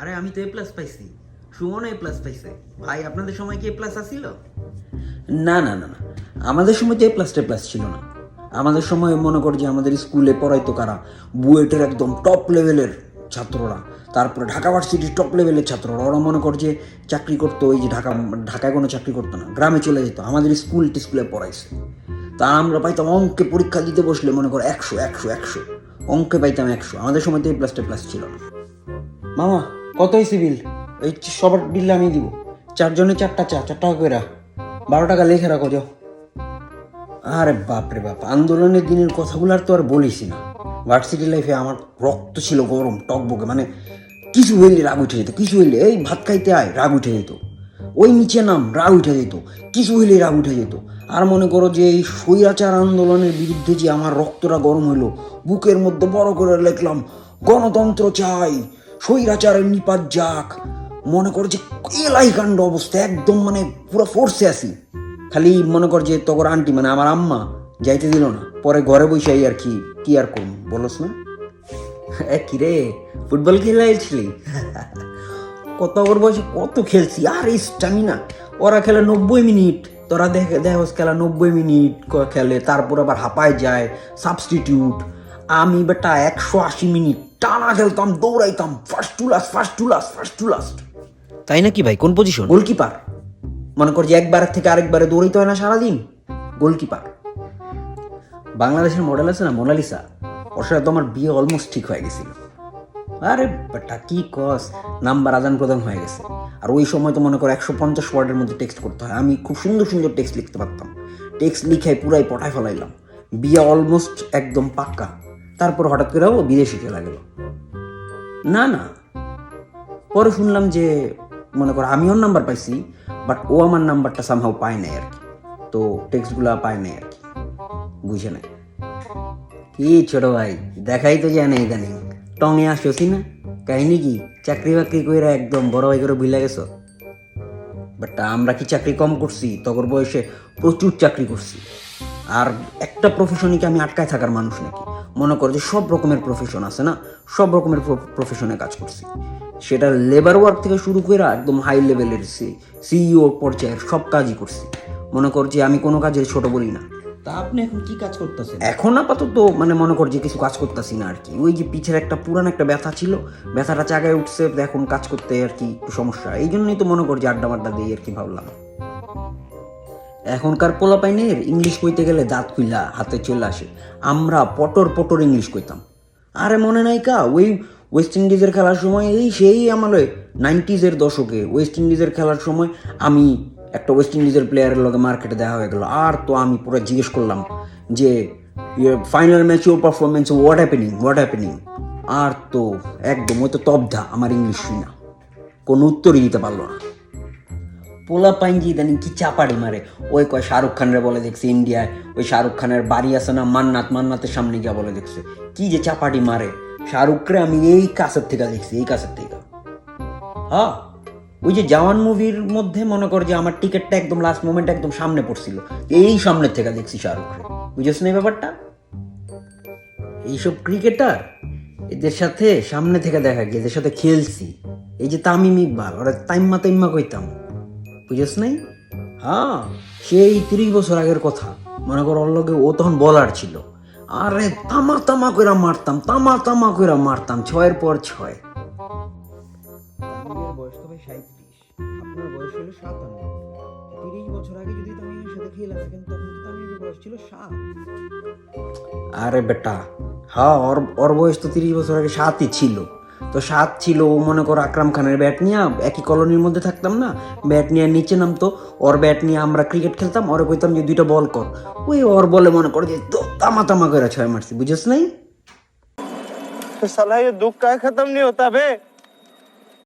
আরে আমি তো এ প্লাস পাইছি। সুমন এ প্লাস পাইছে। ভাই, আপনাদের সময় কি এ প্লাস আসিল না না না না। আমাদের সময় তো এ প্লাস টে প্লাস ছিল না। আমাদের সময় মনে কর যে আমাদের স্কুলে পড়াইতো কারা? বুয়েটের একদম টপ লেভেলের ছাত্ররা। তারপরে ঢাকা ভার্সিটির টপ লেভেলের ছাত্ররা। ওরা মনে কর যে চাকরি করতো ওই যে ঢাকা, ঢাকায় কোনো চাকরি করতো না। গ্রামে চলে যেত। আমাদের স্কুল স্কুলে পড়াইছে। তা আমরা পাইতাম অঙ্কে পরীক্ষা দিতে বসলে মনে কর একশো একশো একশো। অঙ্কে পাইতাম একশো। আমাদের সময় তো এ প্লাস প্লাস ছিল না। মামা কত হয়েছে বিল এই সবার বিল আমি দিব। চারজনে চারটা চা চার টাকা করে বারো টাকা লেখে রাখো, যাও। আরে বাপ রে বাপ, আন্দোলনের দিনের কথাগুলো আর তো আর বলিস না। ভার্সিটি লাইফে আমার রক্ত ছিল গরম, টকবকে মানে কিছু হইলে রাগ উঠে যেত, কিছু হইলে, এই ভাত খাইতে আয়, রাগ উঠে যেত। ওই নিচে নাম, রাগ উঠে যেত, কিছু হইলে রাগ উঠে যেত। আর মনে করো যে এই স্বৈরাচার আন্দোলনের বিরুদ্ধে যে আমার রক্তটা গরম হইল, বুকের মধ্যে বড় করে লিখলাম, গণতন্ত্র চাই স্বৈরাচারের নিপাত যাক। মনে কর যে এলাই কাণ্ড অবস্থা, একদম মানে পুরো ফোর্সে আসি খালি মনে কর যে তখন আন্টি মানে আমার আম্মা, যাইতে দিল না। পরে ঘরে বসে আর কি কি আর করুন বলস না? কি রে, ফুটবল খেলাইছিলি কত ওর বয়সে কত খেলছি, আর এই স্টামিনা ওরা খেলে নব্বই মিনিট, তোরা দেখে, দেখোস খেলা নব্বই মিনিট খেলে, তারপর আবার হাঁপায় যায় সাবস্টিটিউট আমি বেটা একশো আশি মিনিট টানা খেলতাম দৌড়াইতাম first to last first to last first to last তাই নাকি ভাই? কোন পজিশন গোলকিপার মনে কর যে একবার থেকে আরেকবারে দৌড়াইতে হয় না সারাদিন। গোলকিপার বাংলাদেশের মডেল আছে না মোনালিসা? ওর সাথে তো আমার বিয়ে অলমোস্ট ঠিক হয়ে গেছিল। আরে বেটা কি কস? নাম্বার আদান প্রদান হয়ে গেছে। আর ওই সময় তো মনে করো একশো পঞ্চাশ ওয়ার্ডের মধ্যে টেক্সট করতে হয়। আমি খুব সুন্দর সুন্দর টেক্সট লিখতে পারতাম। টেক্সট লিখাই পুরাই পটায় ফেলাইলাম। বিয়ে অলমোস্ট একদম পাক্কা। তারপর হঠাৎ করে ও বিদেশি চলে গেল। না না। পরে শুনলাম যে, মনে করো আমি ওর নাম্বার পাইছি বাট ও আমার নাম্বারটা সামহাও পায় নাই আর কি। তো টেক্সটগুলো পায় নাই আর কি। বুঝে নাই। কি ছোট ভাই, দেখাই তো যায় না ইদানিং। টঙে আসছি না? কাহিনী কি? চাকরি বাকরি কইরা একদম বড় ভাই করে বুঝলা গেছো? বাট আমরা কি চাকরি কম করছি? তখন বয়সে প্রচুর চাকরি করছি। আর একটা প্রফেশনই কি আমি আটকায় থাকার মানুষ নাকি? মনে করো যে সব রকমের প্রফেশন আছে না? সব রকমের প্রফেশনে কাজ করছি। সেটা লেবার ওয়ার্ক থেকে শুরু করে একদম হাই লেভেলের সিইও পর্যায়ের সব কাজই করছি। মনে কর যে আমি কোনো কাজের ছোট বলি না। তা আপনি এখন কি কাজ করতেছেন? এখন আপাতত মানে মনে কর যে কিছু কাজ করতেছি না আর কি ওই যে পিছের একটা পুরান একটা ব্যথা ছিল ব্যথাটা চাগায় উঠছে এখন কাজ করতে আর কি একটু সমস্যা। এই জন্যই তো মনে কর যে আড্ডা মাড্ডা দিই আর কি ভাবলাম। এখনকার পোলা পাইনের ইংলিশ কইতে গেলে দাঁত খুইলা, হাতে চলে আসে। আমরা পটর পটর ইংলিশ কইতাম। আরে মনে নাই কা, ওই ওয়েস্ট ইন্ডিজের খেলার সময় এই সেই আমলে নাইনটিজের দশকে ওয়েস্ট ইন্ডিজের খেলার সময় আমি একটা ওয়েস্ট ইন্ডিজের প্লেয়ারের লগে মার্কেটে দেখা হয়ে গেল। আর তো আমি পুরো জিজ্ঞেস করলাম যে final match your performance what happening what happening আর তো একদম, ওই তো তবধা, আমার ইংলিশ শুই না কোনো উত্তরই দিতে পারল না। পোলা পাইন ইদানিং কি চাপাড়ি মারে? ওই কয় শাহরুখ খানের বলে দেখছে ইন্ডিয়ায়, ওই শাহরুখ খানের বাড়ি আছে না মান্নাত, মান্নাতের সামনে গিয়া বলে দেখছে। কি যে চাপাটি মারে? শাহরুখরে আমি এই কাছের থেকে দেখছি, এই কাছের থেকে। হ্যাঁ ওই যে জওয়ান মুভির মধ্যে মনে কর যে আমার টিকিটটা একদম লাস্ট মোমেন্ট একদম সামনে পড়ছিল, এই সামনের থেকে দেখছি শাহরুখরে বুঝেছ না এই ব্যাপারটা? এইসব ক্রিকেটার, এদের সাথে সামনে থেকে দেখা গিয়ে, এদের সাথে খেলছি। এই যে তামিম ইকবাল, ওরা তাইম্মা তাইম্মা কইতাম। বুঝেছ নাই? হ্যাঁ সেই তিরিশ বছর আগের কথা। মনে করো ওর লগে ও তখন বলার ছিল। আরে তামা তামা কইরা মারতাম তামা তামা কইরা মারতাম ছয়ের পর ছয়। বয়স তো ভাই সাঁত্রিশ আপনার বয়স হলো সাতান্ন। তিরিশ বছর আগে যদি তামিমের সাথে খেলা থাকেন তখন তো তামিমের বয়স ছিল সাত। আরে বেটা হ্যাঁ ওর ওর বয়স তো তিরিশ বছর আগে সাতই ছিল। তো সাত ছিল মনে করো আকরাম খানের ব্যাট নিয়ে, একই কলোনির মধ্যে থাকতাম না ব্যাট নিয়ে নিচে নামতো, ওর ব্যাট নিয়ে আমরা ক্রিকেট খেলতাম, ওরে কইতাম যে দুইটা বল কর। ওই ওর বলে মনে করো যে তামা তামা করে ছয় মারছি বুঝেছ নাই? সালাই দুঃখ কায় খতম নি হতা বে